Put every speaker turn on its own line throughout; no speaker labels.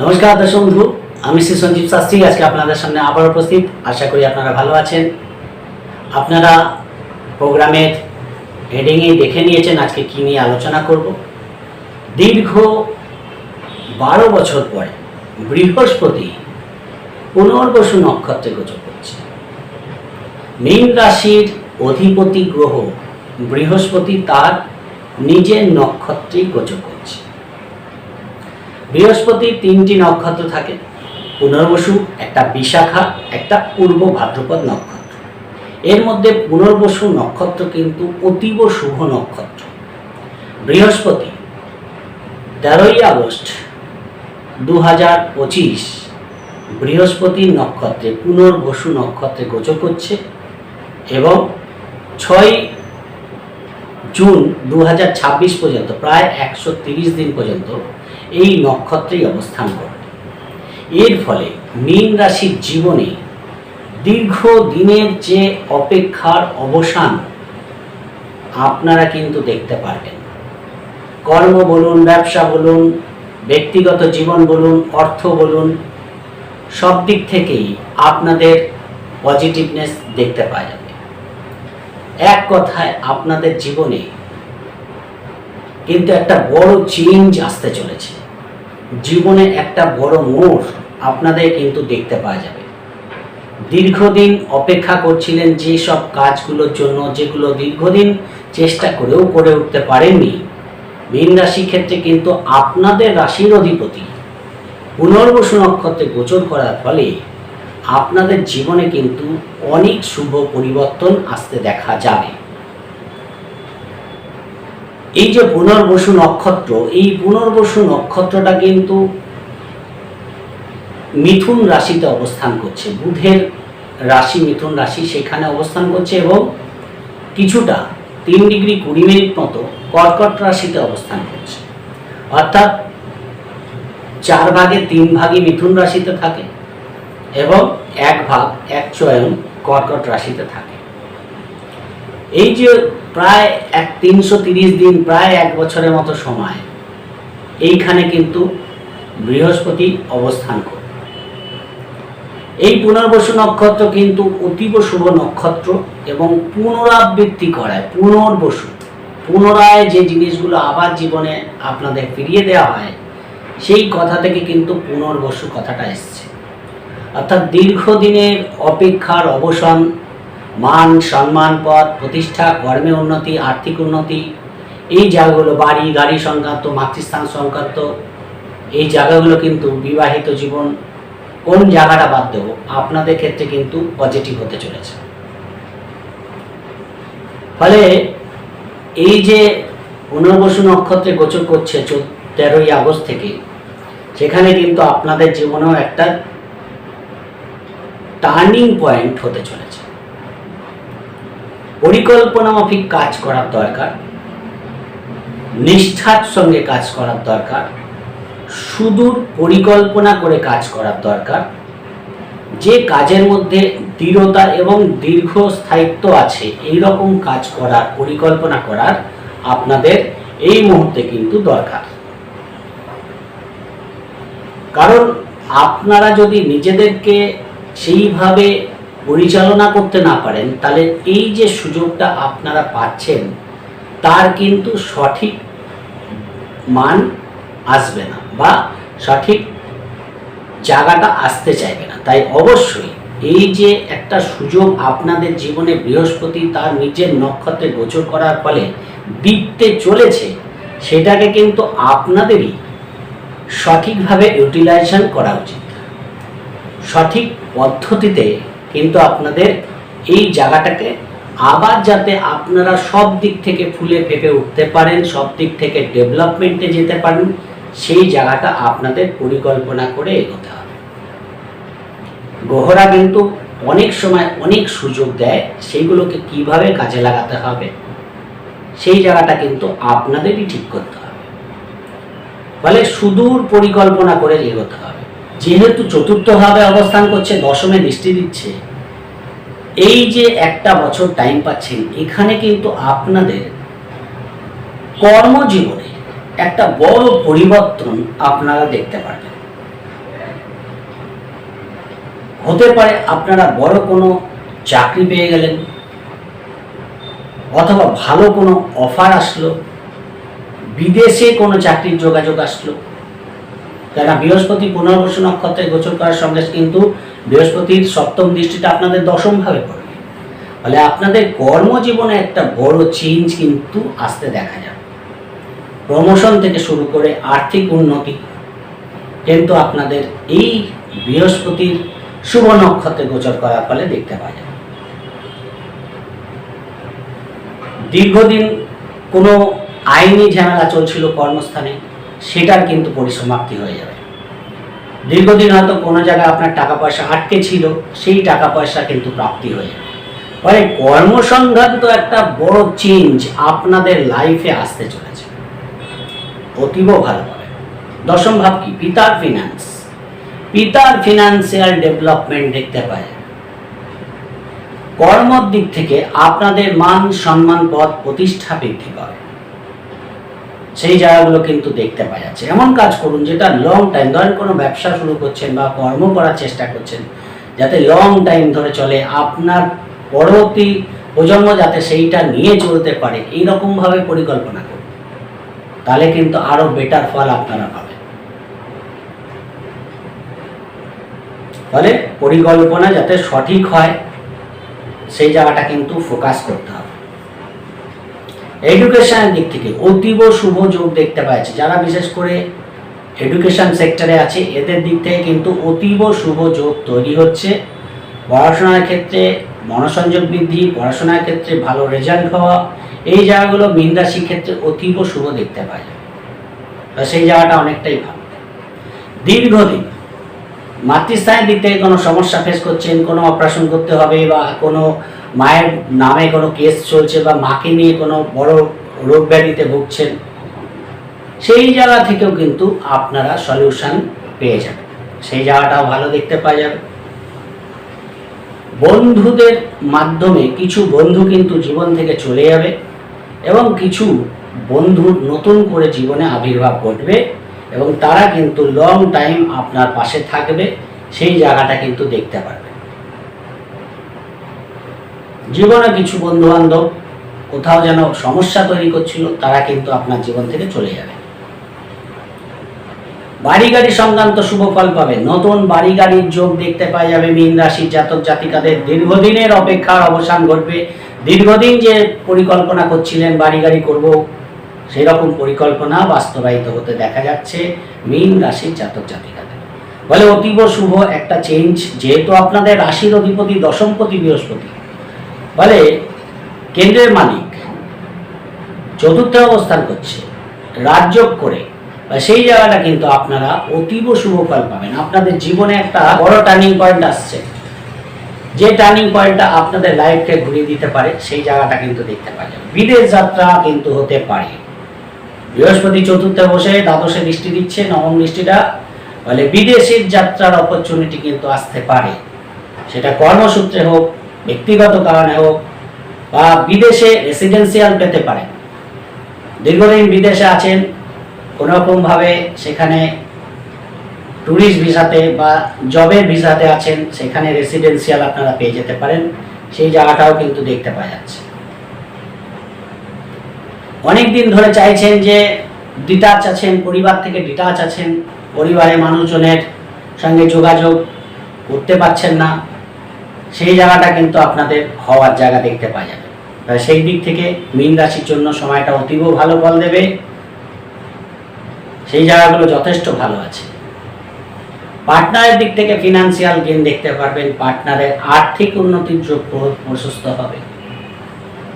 নমস্কার দর্শক বন্ধু, আমি শ্রী সঞ্জীব শাস্ত্রী, আজকে আপনাদের সামনে আবার উপস্থিত। আশা করি আপনারা ভালো আছেন। আপনারা প্রোগ্রামের হেডিংয়ে দেখে নিয়েছেন আজকে কী নিয়ে আলোচনা করব। দীর্ঘ বারো বছর পরে বৃহস্পতি পুনর্বসু নক্ষত্রে গোচর করছে। মীন রাশির অধিপতি গ্রহ বৃহস্পতি তার নিজের নক্ষত্রেই গোচর করছে। বৃহস্পতি তিনটি নক্ষত্র থাকে। পুনর্বসু একটা বিশাখা, একটা পূর্ব ভাদ্রপদ নক্ষত্র। এর মধ্যে পুনর্বসু নক্ষত্র কিন্তু অতীব শুভ নক্ষত্র। বৃহস্পতি, তেরোই আগস্ট দু হাজার পঁচিশ, বৃহস্পতি নক্ষত্রে পুনর্বসু নক্ষত্রে গোচর করছে এবং ছয় জুন দু হাজার ছাব্বিশ পর্যন্ত, প্রায় একশো দিন পর্যন্ত এই নক্ষত্রেই অবস্থান করবে এর ফলে মীন রাশির জীবনে দীর্ঘ দিনের যে অপেক্ষার অবসান আপনারা কিন্তু দেখতে পারবেন। কর্ম বলুন, ব্যবসা বলুন, ব্যক্তিগত জীবন বলুন, অর্থ বলুন, সব দিক থেকেই আপনাদের পজিটিভনেস দেখতে পাওয়া যাবে। এক কথায় আপনাদের জীবনে কিন্তু একটা বড় চেঞ্জ আসতে চলেছে। জীবনে একটা বড় মোড় আপনাদের কিন্তু দেখতে পাওয়া যাবে। দীর্ঘদিন অপেক্ষা করছিলেন যে সব কাজগুলোর জন্য, যেগুলো দীর্ঘদিন চেষ্টা করেও করে উঠতে পারেননি। মীন রাশি ক্ষেত্রে কিন্তু আপনাদের রাশির অধিপতি পুনর্বসু নক্ষত্রে গোচর করার ফলে আপনাদের জীবনে কিন্তু অনেক শুভ পরিবর্তন আসতে দেখা যাবে। এই যে পুনর্বসু নক্ষত্র, এই পুনর্বসু নক্ষত্রটা কিন্তু মিথুন রাশিতে অবস্থান করছে। বুধের রাশি, মিথুন রাশি সেখানে অবস্থান করছে এবং কিছুটা তিন ডিগ্রি কুড়ি মিনিট মতো কর্কট রাশিতে অবস্থান করছে। অর্থাৎ চার ভাগে তিন ভাগই মিথুন রাশিতে থাকে এবং এক ভাগ এক চয়ন কর্কট রাশিতে থাকে। এই যে প্রায় এক তিনশো তিরিশ দিন, প্রায় এক বছরের মতো সময়, এইখানে কিন্তু বৃহস্পতি অবস্থান করবে এই পুনর্বসু নক্ষত্র কিন্তু অতীব শুভ নক্ষত্র এবং পুনরাবৃত্তি করায়, পুনর্বসু। পুনরায় যে জিনিসগুলো আবার জীবনে আপনাদের ফিরিয়ে দেওয়া হয়, সেই কথা থেকে কিন্তু পুনর্বসু কথাটা এসছে। অর্থাৎ দীর্ঘদিনের অপেক্ষার অবসান মান, সম্মান পদ প্রতিষ্ঠা, কর্মে উন্নতি, আর্থিক উন্নতি। এই জায়গাগুলো, বাড়ি, গাড়ি সংক্রান্ত, মাতৃস্থান সংক্রান্ত, এই জায়গাগুলো কিন্তু বিবাহিত জীবন কোন জায়গাটা বাদ দেবো? আপনাদের ক্ষেত্রে কিন্তু পজিটিভ হতে চলেছে। ফলে এই যে পুনর্বসু নক্ষত্রে গোচর করছে তেরোই আগস্ট থেকে, সেখানে কিন্তু আপনাদের জীবনেও একটা টার্নিং পয়েন্ট হতে চলেছে। পরিকল্পনা মাফিক কাজ করার দরকার, নিষ্ঠার সঙ্গে কাজ করার দরকার, সুদূর পরিকল্পনা করে কাজ করার দরকার, যে কাজের মধ্যে দৃঢ়তা এবং দীর্ঘস্থায়িত্ব আছে এই রকম কাজ করার, পরিকল্পনা করার আপনাদের এই মুহূর্তে কিন্তু দরকার। কারণ আপনারা যদি নিজেদেরকে সেইভাবে পরিচালনা করতে না পারেন, তাহলে এই যে সুযোগটা আপনারা পাচ্ছেন, তার কিন্তু সঠিক মান আসবে না বা সঠিক জায়গাটা আসতে চাইবে না। তাই অবশ্যই এই যে একটা সুযোগ আপনাদের জীবনে বৃহস্পতি তার নিজের নক্ষত্রে গোচর করার ফলে দিতে চলেছে, সেটাকে কিন্তু আপনাদেরই সঠিকভাবে ইউটিলাইজেশন করা উচিত। সঠিক পদ্ধতিতে কিন্তু আপনাদের এই জায়গাটাকে আবার যাতে আপনারা সব দিক থেকে ফুলে ফেপে উঠতে পারেন, সব দিক থেকে ডেভেলপমেন্টে যেতে পারেন, সেই জায়গাটা আপনাদের পরিকল্পনা করে এগোতে হবে। গ্রহরা কিন্তু অনেক সময় অনেক সুযোগ দেয় সেইগুলোকে কীভাবে কাজে লাগাতে হবে, সেই জায়গাটা কিন্তু আপনাদেরই ঠিক করতে হবে। ফলে সুদূর পরিকল্পনা করে এগোতে হবে। যেহেতু চতুর্থভাবে অবস্থান করছে, দশমে দৃষ্টি দিচ্ছে। এই যে একটা বছর টাইম পাচ্ছেন, এখানে কিন্তু আপনাদের কর্মজীবনে একটা বড় পরিবর্তন আপনারা দেখতে পারবেন। হতে পারে আপনারা বড় কোনো চাকরি পেয়ে গেলেন, অথবা ভালো কোনো অফার আসলো, বিদেশে কোনো চাকরির যোগাযোগ আসলো। কেন বৃহস্পতি পুনর্বসু নক্ষত্রে গোচর করার সঙ্গে কিন্তু বৃহস্পতির সপ্তম দৃষ্টিটা আপনাদের দশমভাবে পড়বে ফলে আপনাদের কর্মজীবনে একটা বড় চেঞ্জ কিন্তু আসতে দেখা যাবে। প্রমোশন থেকে শুরু করে আর্থিক উন্নতি। কিন্তু আপনাদের এই বৃহস্পতির শুভ নক্ষত্রে গোচর করার ফলে দেখতে পাওয়া যাবে দীর্ঘদিন কোনো আইনি ঝামেলা চলছিল কর্মস্থানে। সেটার কিন্তু পরিসমাপ্তি হয়ে যাবে। দীর্ঘদিন হয়তো কোনো জায়গায় আপনার টাকা পয়সা আটকে ছিল, সেই টাকা পয়সা কিন্তু প্রাপ্তি হয়ে যাবে। ফলে কর্মসংক্রান্ত একটা বড় চেঞ্জ আপনাদের লাইফে আসতে চলেছে। অতীব ভালো হবে। দশম ভাব কি? পিতার ফিনান্স পিতার ফিনান্সিয়াল ডেভেলপমেন্ট দেখতে পায় কর্মর দিক থেকে আপনাদের মান সম্মান পদ প্রতিষ্ঠা বৃদ্ধি পাবে। সেই জায়গাগুলো কিন্তু দেখতে পাওয়া যাচ্ছে এমন কাজ করুন যেটা লং টাইম ধরেন কোনো ব্যবসা শুরু করছেন বা কর্ম করার চেষ্টা করছেন, যাতে লং টাইম ধরে চলে, আপনার পরবর্তী প্রজন্ম যাতে সেইটা নিয়ে চলতে পারে, এইরকমভাবে পরিকল্পনা করুন। তাহলে কিন্তু আরও বেটার ফল আপনারা পাবেন। ফলে পরিকল্পনা যাতে সঠিক হয়, সেই জায়গাটা কিন্তু ফোকাস করতে হবে। এডুকেশনের দিক থেকে অতীব শুভ যোগ দেখতে পাচ্ছি যারা বিশেষ করে এডুকেশন সেক্টরে আছে, এদের দিক থেকে কিন্তু অতীব শুভ যোগ তৈরি হচ্ছে। পড়াশোনার ক্ষেত্রে মনোসংযোগ বৃদ্ধি, পড়াশোনার ক্ষেত্রে ভালো রেজাল্ট হওয়া, এই জায়গাগুলো মীন রাশির ক্ষেত্রে অতীব শুভ দেখতে পাওয়া যায় সেই জায়গাটা অনেকটাই ভালো। দীর্ঘদিন মাতৃস্থানের দিক থেকে কোনো সমস্যা ফেস করছেন, কোনো অপারেশন করতে হবে বা কোনো মায়ের নামে কোনো কেস চলছে বা মাকে নিয়ে কোনো বড় রোগ ব্যাধিতে ভুগছেন, সেই জায়গা থেকেও কিন্তু আপনারা সলিউশন পেয়ে যাবেন। সেই জায়গাটাও ভালো দেখতে পাওয়া যাবে। বন্ধুদের মাধ্যমে কিছু বন্ধু কিন্তু জীবন থেকে চলে যাবে এবং কিছু বন্ধু নতুন করে জীবনে আবির্ভাব ঘটবে। এবং তারা কিন্তু লং টাইম আপনার পাশে থাকবে, সেই জায়গাটা কিন্তু দেখতে পারবে। জীবনে কিছু বন্ধু বান্ধব কোথাও যেন সমস্যা তৈরি করছিল, তারা কিন্তু আপনার জীবন থেকে চলে যাবে। বাড়ি গাড়ি সংক্রান্ত শুভ ফল পাবে। নতুন বাড়ি গাড়ির যোগ দেখতে পাওয়া যাবে মীন রাশির জাতক জাতিকাদের। দীর্ঘদিনের অপেক্ষার অবসান ঘটবে। দীর্ঘদিন যে পরিকল্পনা করছিলেন বাড়ি গাড়ি করব সেই রকম পরিকল্পনা বাস্তবায়িত হতে দেখা যাচ্ছে মীন রাশির জাতক জাতিকাদের। বলে অতীব শুভ একটা চেঞ্জ যেহেতু আপনাদের রাশির অধিপতি দশমপতি বৃহস্পতি। বলে কেন্দ্রের মালিক চতুর্থ অবস্থান করছে রাজযোগ করে। সেই জায়গাটা কিন্তু আপনারা অতীব শুভ ফল পাবেন। আপনাদের জীবনে একটা বড় টার্নিং পয়েন্ট আসছে। যে টার্নিং পয়েন্টটা আপনাদের লাইফকে ঘুরিয়ে দিতে পারে, সেই জায়গাটা কিন্তু দেখতে পাওয়া বিদেশ যাত্রা কিন্তু হতে পারে। বৃহস্পতি চতুর্থে বসে দ্বাদশে দৃষ্টি দিচ্ছে, নবম দৃষ্টিটা বলে বিদেশের যাত্রার অপরচুনিটি কিন্তু আসতে পারে। সেটা কর্মসূত্রে হোক, ব্যক্তিগত কারণে হোক, বা বিদেশে রেসিডেন্সিয়াল পেতে পারেন দীর্ঘদিন বিদেশে আছেন, কোনোরকমভাবে সেখানে ট্যুরিস্ট ভিসাতে বা জবের ভিসাতে আছেন, সেখানে রেসিডেন্সিয়াল আপনারা পেয়ে যেতে পারেন। সেই জায়গাটাও কিন্তু দেখতে পাওয়া যাচ্ছে। অনেক দিন ধরে চাইছেন যে ডিটাচ আছেন, পরিবার থেকে ডিটাচ আছেন, পরিবারের মানুষজনের সঙ্গে যোগাযোগ করতে পারছেন না। সেই জায়গাটা কিন্তু আপনাদের হওয়ার জায়গা দেখতে পাওয়া যাবে। সেই দিক থেকে মীন রাশির জন্য সময়টা অতীব ভালো ফল দেবে। সেই জায়গাগুলো যথেষ্ট ভালো আছে। পার্টনারের দিক থেকে ফিনান্সিয়াল গেন দেখতে পারবেন। পার্টনারের আর্থিক উন্নতির যোগ প্রশস্ত হবে।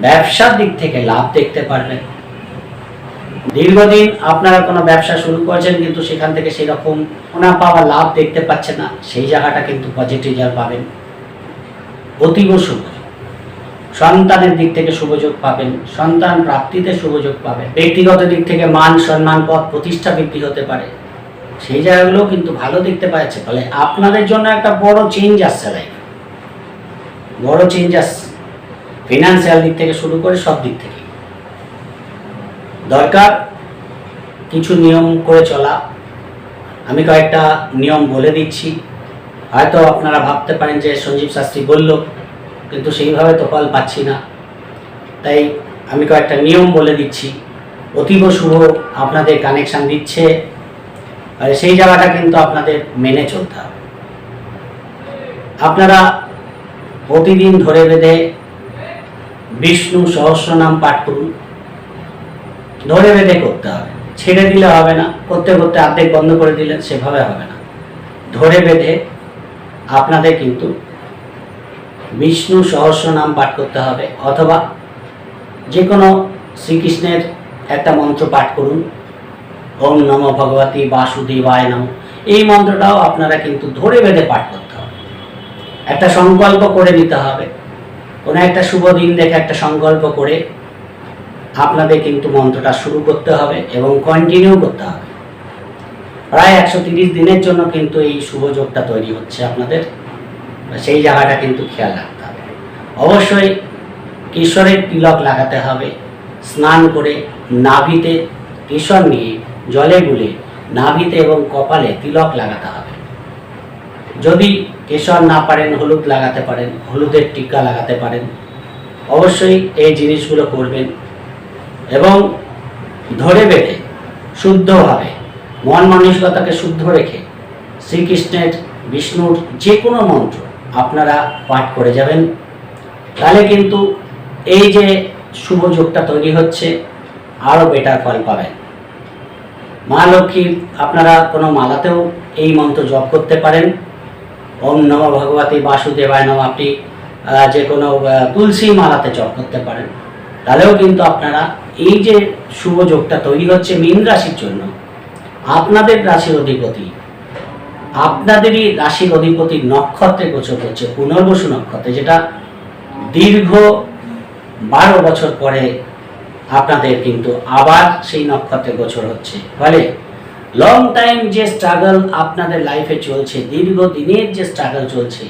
ব্যবসার দিক থেকে লাভ দেখতে পারবেন। দীর্ঘদিন আপনারা কোনো ব্যবসা শুরু করেছেন, কিন্তু সেখান থেকে সেরকম মুনাফা বা লাভ দেখতে পাচ্ছেন না, সেই জায়গাটা কিন্তু পজিটিভ রেজাল্ট পাবেন। অতীব শুভ। সন্তানের দিক থেকে সুযোগ পাবেন, সন্তান প্রাপ্তিতে সুযোগ পাবেন। ব্যক্তিগত দিক থেকে মান, সম্মান পদ প্রতিষ্ঠা বৃদ্ধি হতে পারে। সেই জায়গাগুলো কিন্তু ভালো দেখতে পাচ্ছে, ফলে আপনাদের জন্য একটা বড় চেঞ্জ আসছে লাইফ বড় চেঞ্জ আসছে। ফিনান্সিয়াল দিক থেকে শুরু করে সব দিক থেকে দরকার, কিছু নিয়ম করে চলা। আমি কয়েকটা নিয়ম বলে দিচ্ছি। হয়তো আপনারা ভাবতে পারেন যে সঞ্জীব শাস্ত্রী বলল, কিন্তু সেইভাবে তো ফল পাচ্ছি না। তাই আমি কয়েকটা নিয়ম বলে দিচ্ছি। অতীব শুভ আপনাদের কানেকশান দিচ্ছে, আর সেই জায়গাটা কিন্তু আপনাদের মেনে চলতে হবে। আপনারা প্রতিদিন ধরে বেঁধে বিষ্ণু সহস্র নাম পাঠ করুন। ধরে বেঁধে করতে হবে। ছেড়ে দিলে হবে না, করতে করতে অর্ধেক বন্ধ করে দিলেন সেভাবে হবে না। ধরে বেঁধে আপনাদের কিন্তু বিষ্ণু সহস্র নাম পাঠ করতে হবে, অথবা যে কোনো শ্রীকৃষ্ণের একটা মন্ত্র পাঠ করুন। ওম নম ভগবতী বাসুদেবায় নম। এই মন্ত্রটাও আপনারা কিন্তু ধরে বেঁধে পাঠ করতে হবে। একটা সংকল্প করে নিতে হবে। কোনো একটা শুভ দিন দেখে একটা সংকল্প করে আপনাদের কিন্তু মন্ত্রটা শুরু করতে হবে এবং কন্টিনিউ করতে হবে। প্রায় একশো তিরিশ দিনের জন্য কিন্তু এই শুভ যোগটা তৈরি হচ্ছে আপনাদের। সেই জায়গাটা কিন্তু খেয়াল রাখতে হবে। অবশ্যই কিশোরের তিলক লাগাতে হবে, স্নান করে নাভিতে কিশোর নিয়ে, জলে গুলে নাভিতে এবং কপালে তিলক লাগাতে হবে। যদি কেশর না পারেন, হলুদ লাগাতে পারেন, হলুদের টিকা লাগাতে পারেন, অবশ্যই এই জিনিসগুলো করবেন। এবং ধরে বেঁধে, শুদ্ধভাবে, মন মানসিকতাকে শুদ্ধ রেখে শ্রীকৃষ্ণের, বিষ্ণুর যে কোনো মন্ত্র আপনারা পাঠ করে যাবেন। তাহলে কিন্তু এই যে শুভ যোগটা তৈরি হচ্ছে, আরও বেটার ফল পাবেন। মা লক্ষ্মীর আপনারা কোনো মালাতেও এই মন্ত্র জপ করতে পারেন। ওম নম ভগবতী বাসুদেবায় নম, আপনি যে কোনো তুলসী মালাতে জপ করতে পারেন। তাহলেও কিন্তু আপনারা এই যে শুভ যোগটা তৈরি হচ্ছে মীন রাশির জন্য, আপনাদের রাশির অধিপতি, আপনাদেরই রাশির অধিপতি নক্ষত্রে গোচর করছে পুনর্বসু নক্ষত্রে, যেটা দীর্ঘ বারো বছর পরে আপনাদের কিন্তু আবার সেই নক্ষত্রে গোচর হচ্ছে। ফলে লং টাইম যে স্ট্রাগল আপনাদের লাইফে চলছে, দীর্ঘ দিনের যে স্ট্রাগল চলছে,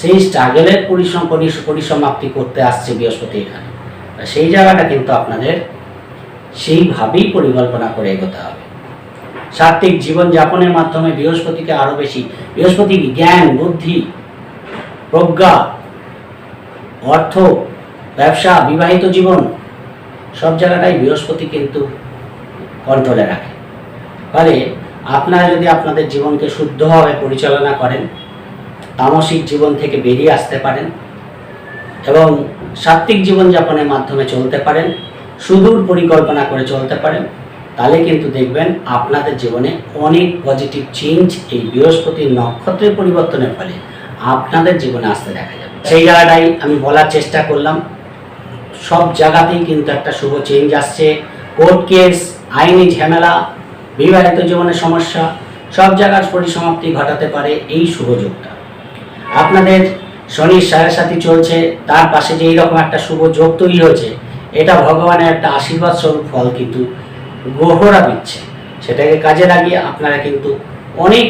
সেই স্ট্রাগলের পরিসম পরিসমাপ্তি করতে আসছে বৃহস্পতি এখানে। সেই জায়গাটা কিন্তু আপনাদের সেইভাবেই পরিকল্পনা করে এগোতে হবে। সাত্ত্বিক জীবনযাপনের মাধ্যমে বৃহস্পতিকে আরও বেশি, বৃহস্পতি জ্ঞান, বুদ্ধি, প্রজ্ঞা, অর্থ, ব্যবসা, বিবাহিত জীবন, সব জায়গাটাই বৃহস্পতি কিন্তু কন্ট্রোলে রাখে। ফলে আপনারা যদি আপনাদের জীবনকে শুদ্ধভাবে পরিচালনা করেন, তামসিক জীবন থেকে বেরিয়ে আসতে পারেন এবং সাত্ত্বিক জীবনযাপনের মাধ্যমে চলতে পারেন সুদূর পরিকল্পনা করে চলতে পারেন তাহলে কিন্তু দেখবেন আপনাদের জীবনে অনেক পজিটিভ চেঞ্জ এই বৃহস্পতির নক্ষত্রের পরিবর্তনের ফলে আপনাদের জীবনে আসতে দেখা যাবে। সেই জায়গাটাই আমি বলার চেষ্টা করলাম। সব জায়গাতেই কিন্তু একটা শুভ চেঞ্জ আসছে। কোর্ট কেস আইনি ঝামেলা, বিবাহিত জীবনের সমস্যা, সব জায়গার পরিসমাপ্তি ঘটাতে পারে এই শুভ যোগটা। আপনাদের শনির সাড়ে সাথী চলছে, তার পাশে যে এইরকম একটা শুভ যোগ তৈরি হয়েছে এটা ভগবানের একটা আশীর্বাদ স্বরূপ ফল কিন্তু গ্রহরা দিচ্ছে। সেটাকে কাজে লাগিয়ে আপনারা কিন্তু অনেক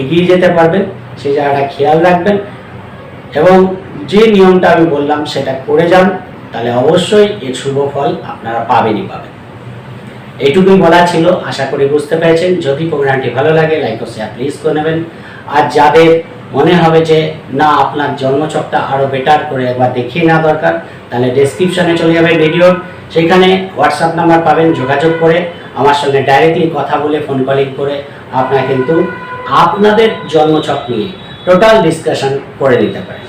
এগিয়ে যেতে পারবেন, সেই জায়গাটা খেয়াল রাখবেন এবং যে নিয়মটা আমি বললাম সেটা করে যান, তাহলে অবশ্যই এর শুভ ফল আপনারা পাবেনই পাবেন। এইটুকুই বলা ছিল, আশা করি বুঝতে পেরেছেন। যদি প্রোগ্রামটি ভালো লাগে লাইক ও শেয়ার প্লিজ করে নেবেন। আর যাদের মনে হবে যে, না, আপনার জন্মছকটা আরও বেটার করে একবার দেখিয়ে নেওয়া দরকার। তাহলে ডেসক্রিপশনে চলে যাবে ভিডিওর সেখানে হোয়াটসঅ্যাপ নাম্বার পাবেন, যোগাযোগ করে, আমার সঙ্গে ডাইরেক্টলি কথা বলে ফোন কলিং করে আপনারা কিন্তু আপনাদের জন্মচক নিয়ে টোটাল ডিসকাশন করে নিতে পারেন।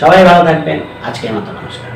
সবাই ভালো থাকবেন। আজকের মতো নমস্কার।